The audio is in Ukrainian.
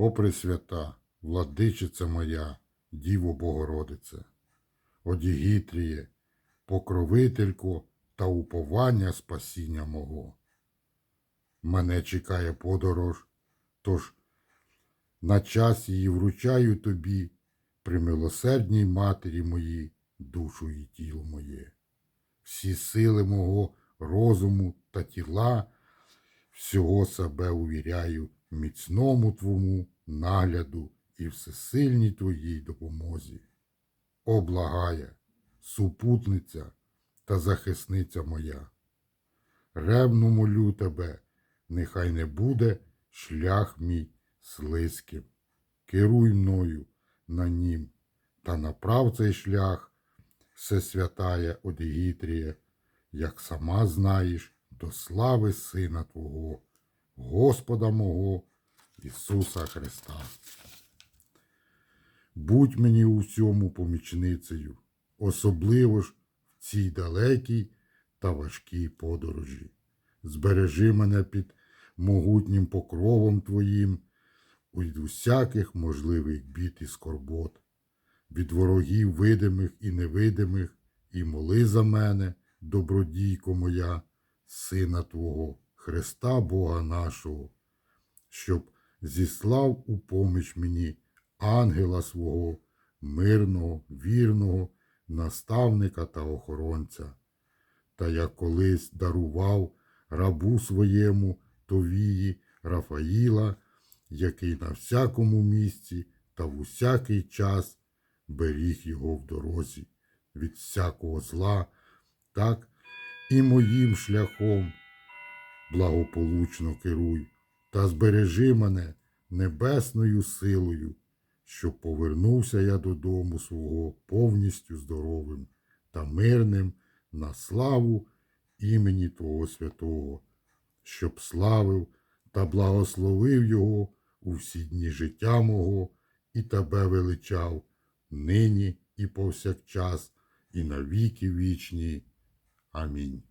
О Пресвята, владичиця моя, Діво Богородице, Одігітріє, покровителько та уповання спасіння мого. Мене чекає подорож, тож на час її вручаю тобі, при милосердній матері моїй, душу і тіло моє. Всі сили мого розуму та тіла, всього себе увіряю міцному твому нагляду і всесильній твоїй допомозі. О, благає, супутниця та захисниця моя. Ревно молю тебе, нехай не буде шлях мій слизьким. Керуй мною на нім та направ цей шлях, всесвятая Одігітрія, як сама знаєш, до слави Сина Твого, Господа мого Ісуса Христа. Будь мені у всьому помічницею, особливо ж в цій далекій та важкій подорожі. Збережи мене під могутнім покровом Твоїм від усяких можливих бід і скорбот, від ворогів видимих і невидимих, і моли за мене, добродійко моя, Сина Твого, Христа Бога нашого, щоб зіслав у поміч мені ангела свого, мирного, вірного, наставника та охоронця. Та я колись дарував рабу своєму Товії Рафаїла, який на всякому місці та в усякий час беріг його в дорозі від всякого зла, так і моїм шляхом благополучно керуй та збережи мене небесною силою, щоб повернувся я додому свого повністю здоровим та мирним на славу імені Твого Святого, щоб славив та благословив Його у всі дні життя мого і тебе величав нині і повсякчас, і на віки вічні. Амінь.